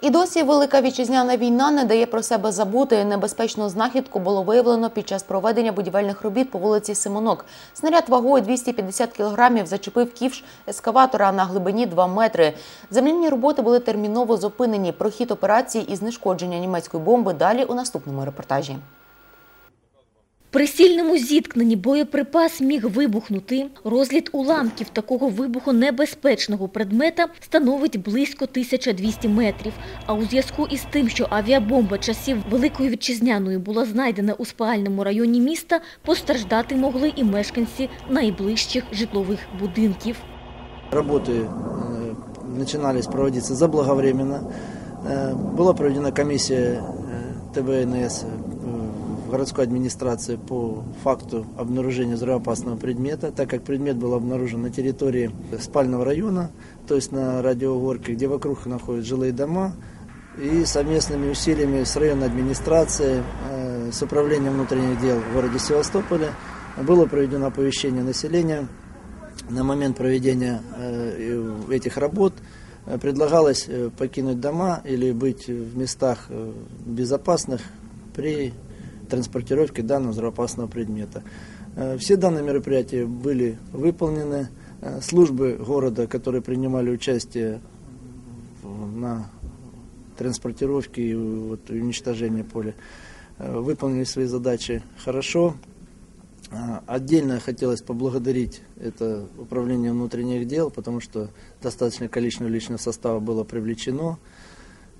І досі велика вітчизняна війна не дає про себе забути. Небезпечну знахідку було виявлено під час проведення будівельних робіт по вулиці Симонок. Снаряд вагою 250 кілограмів зачепив ківш ескаватора на глибині 2 метри. Земляні роботи були терміново зупинені. Про хід операції і знешкодження німецької бомби далі у наступному репортажі. При сильному зіткненні боєприпас міг вибухнути. Розліт уламків такого вибухонебезпечного предмета становить близько 1200 метрів. А у зв'язку із тим, що авіабомба часів Великої Вітчизняної була знайдена у спальному районі міста, постраждати могли і мешканці найближчих житлових будинків. Работы э, начинались проводиться заблаговременно. Э, Была проведена комиссия э, ТБНС э, в городской администрации по факту обнаружения взрывоопасного предмета, так как предмет был обнаружен на территории спального района, то есть на радиогорке, где вокруг находятся жилые дома, и совместными усилиями с районной администрацией, э, с управлением внутренних дел в городе Севастополе было проведено оповещение населения. На момент проведения э, этих работ э, предлагалось покинуть дома или быть в местах безопасных при транспортировке данного взрывоопасного предмета. Э, Все данные мероприятия были выполнены. Э, Службы города, которые принимали участие на транспортировке и вот, уничтожении поля, э, выполнили свои задачи хорошо. Отдельно хотелось поблагодарить это управление внутренних дел, потому что достаточное количество личного состава было привлечено.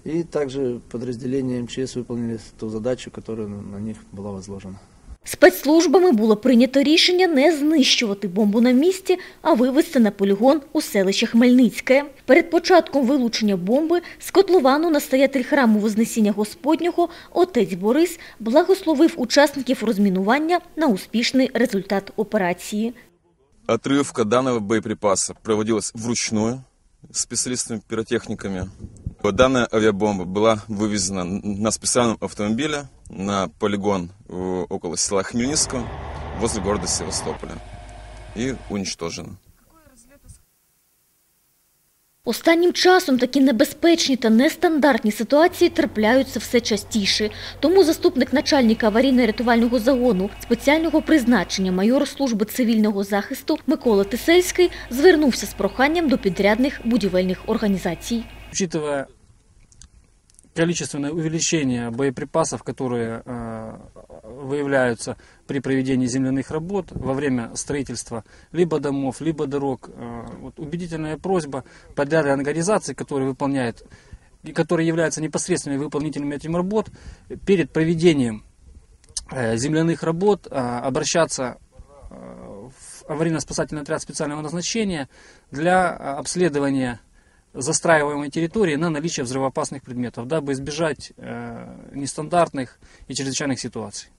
И также подразделения МЧС выполнили ту задачу, которая на на них была возложена. Спецслужбами було прийнято рішення не знищувати бомбу на місці, а вивезти на полігон у селище Хмельницьке. Перед початком вилучення бомби з котловану настоятель храму Вознесіння Господнього отець Борис благословив учасників розмінування на успішний результат операції. Отрывка данного боеприпаса проводилась вручную специалистами-пиротехниками. Данная авиабомба была вывезена на специальном автомобиле на полигон э, около села Хмельницкого возле города Севастополя и уничтожена. Останнім часом такі небезпечні та нестандартні ситуації трапляються все частіше. Тому заступник начальника аварійно-рятувального загону спеціального призначення майор служби цивільного захисту Микола Тисельський звернувся з проханням до підрядних будівельних організацій. Учитывая количественное увеличение боеприпасов, которые э, выявляются при проведении земляных работ во время строительства либо домов, либо дорог, э, вот убедительная просьба подрядной организации, которая выполняет и которые являются непосредственными выполнителями этих работ, перед проведением э, земляных работ э, обращаться э, в аварийно-спасательный отряд специального назначения для э, обследования застраиваемой территории на наличие взрывоопасных предметов, дабы избежать э, нестандартных и чрезвычайных ситуаций.